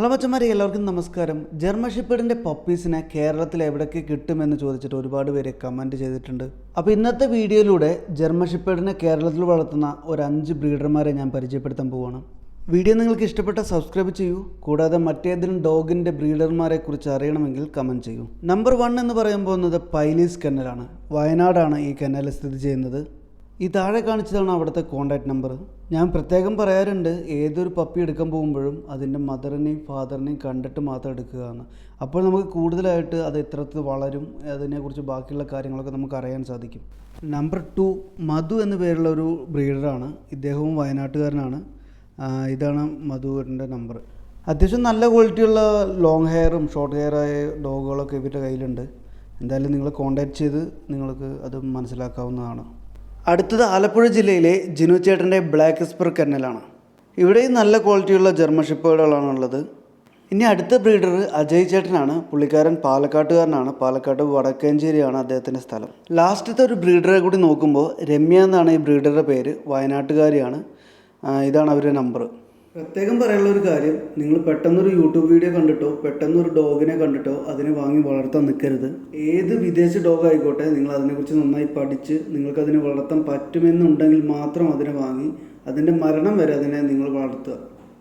Hello അച്ഛന്മാരെ എല്ലാവർക്കും നമസ്കാരം. ജർമ്മൻ ഷിപ്പേഡിന്റെ പപ്പീസിനെ കേരളത്തിൽ എവിടെയൊക്കെ കിട്ടുമെന്ന് ചോദിച്ചിട്ട് ഒരുപാട് പേര് കമന്റ് ചെയ്തിട്ടുണ്ട്. അപ്പോൾ ഇന്നത്തെ വീഡിയോയിലൂടെ ജർമ്മൻ ഷിപ്പേഡിനെ കേരളത്തിൽ വളർത്തുന്ന ഒരു അഞ്ച് ബ്രീഡർമാരെ ഞാൻ പരിചയപ്പെടുത്താൻ പോവുകയാണ് വീഡിയോ നിങ്ങൾക്ക് ഇഷ്ടപ്പെട്ട സബ്സ്ക്രൈബ് ചെയ്യൂ. കൂടാതെ മറ്റേതെങ്കിലും ഡോഗിന്റെ ബ്രീഡർമാരെ കുറിച്ച് അറിയണമെങ്കിൽ കമന്റ് ചെയ്യൂ. നമ്പർ വൺ എന്ന് പറയാൻ പോകുന്നത് പൈലീസ് കെന്നലാണ് വയനാടാണ് ഈ കെന്നൽ സ്ഥിതി ചെയ്യുന്നത്. ഈ താഴെ കാണിച്ചതാണ് അവിടുത്തെ കോണ്ടാക്ട് നമ്പർ ഞാൻ പ്രത്യേകം പറയാറുണ്ട് ഏതൊരു പപ്പി എടുക്കാൻ പോകുമ്പോഴും അതിന്റെ മദറിനെയും ഫാദറിനെയും കണ്ടിട്ട് മാത്രം എടുക്കുക എന്ന്. അപ്പോൾ നമുക്ക് കൂടുതലായിട്ട് അത് എത്രത്തിൽ വളരും അതിനെക്കുറിച്ച് ബാക്കിയുള്ള കാര്യങ്ങളൊക്കെ നമുക്ക് അറിയാൻ സാധിക്കും. നമ്പർ ടു മധു എന്ന പേരുള്ള ഒരു ബ്രീഡറാണ്. ഇദ്ദേഹവും വയനാട്ടുകാരനാണ്. ഇതാണ് മധുവിന്റെ നമ്പർ അത്യാവശ്യം നല്ല ക്വാളിറ്റിയുള്ള ലോങ് ഹെയറും ഷോർട്ട് ഹെയറായ ഡോഗുകളൊക്കെ ഇവരുടെ കയ്യിലുണ്ട്. എന്തായാലും നിങ്ങൾ കോണ്ടാക്ട് ചെയ്ത് നിങ്ങൾക്ക് അത് മനസ്സിലാക്കാവുന്നതാണ്. അടുത്തത് ആലപ്പുഴ ജില്ലയിലെ ജിനു ചേട്ടന്റെ ബ്ലാക്ക് സ്പർ കെന്നലാണ് ഇവിടെയും നല്ല ക്വാളിറ്റിയുള്ള ജർമ്മൻ ഷിപ്പേഡുകളാണ് ഉള്ളത് ഇനി അടുത്ത ബ്രീഡർ അജയ് ചേട്ടനാണ്. പുള്ളിക്കാരൻ പാലക്കാട്ടുകാരനാണ്. പാലക്കാട് വടക്കേഞ്ചേരിയാണ് അദ്ദേഹത്തിന്റെ സ്ഥലം. ലാസ്റ്റത്തെ ഒരു ബ്രീഡറെ കൂടി നോക്കുമ്പോൾ രമ്യ എന്നാണ് ഈ ബ്രീഡറുടെ പേര്. വയനാട്ടുകാരിയാണ്. ഇതാണ് അവരുടെ നമ്പർ പ്രത്യേകം പറയാനുള്ള ഒരു കാര്യം നിങ്ങൾ പെട്ടെന്നൊരു യൂട്യൂബ് വീഡിയോ കണ്ടിട്ടോ പെട്ടെന്നൊരു ഡോഗിനെ കണ്ടിട്ടോ അതിനെ വാങ്ങി വളർത്താൻ നിൽക്കരുത് ഏത് വിദേശ ഡോഗ് ആയിക്കോട്ടെ നിങ്ങൾ അതിനെക്കുറിച്ച് നന്നായി പഠിച്ച് നിങ്ങൾക്ക് അതിനെ വളർത്താൻ പറ്റുമെന്നുണ്ടെങ്കിൽ മാത്രം അതിനെ വാങ്ങി അതിന്റെ മരണം വരെ അതിനെ നിങ്ങൾ വളർത്തുക.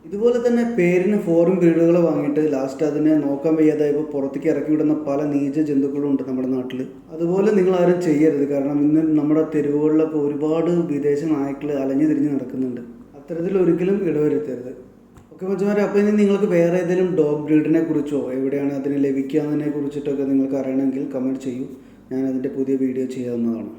ഇതുപോലെ തന്നെ പേരിന് ഫോറിൻ ബ്രീഡുകൾ വാങ്ങിയിട്ട് ലാസ്റ്റ് അതിനെ നോക്കാൻ വയ്യാതായപ്പോൾ പുറത്തേക്ക് ഇറക്കി വിടുന്ന പല നീച ജന്തുക്കളും ഉണ്ട് നമ്മുടെ നാട്ടിൽ അതുപോലെ നിങ്ങൾ ആരും ചെയ്യരുത്. കാരണം ഇന്ന് നമ്മുടെ തെരുവുകളിലൊക്കെ ഒരുപാട് വിദേശ നായ്ക്കൾ അലഞ്ഞു തിരിഞ്ഞ് നടക്കുന്നുണ്ട്. അത്തരത്തിൽ ഒരിക്കലും ഇടവരുത്തരുത്. ഓക്കെ മച്ചമാരെ അപ്പോൾ ഇനി നിങ്ങൾക്ക് വേറെ ഏതെങ്കിലും ഡോഗ് ബ്രീഡിനെ കുറിച്ചോ എവിടെയാണ് അതിനെ ലഭിക്കുക എന്നതിനെ കുറിച്ചിട്ടൊക്കെ നിങ്ങൾക്ക് അറിയണമെങ്കിൽ കമന്റ് ചെയ്യൂ. ഞാൻ അതിന്റെ പുതിയ വീഡിയോ ചെയ്യാവുന്നതാണ്.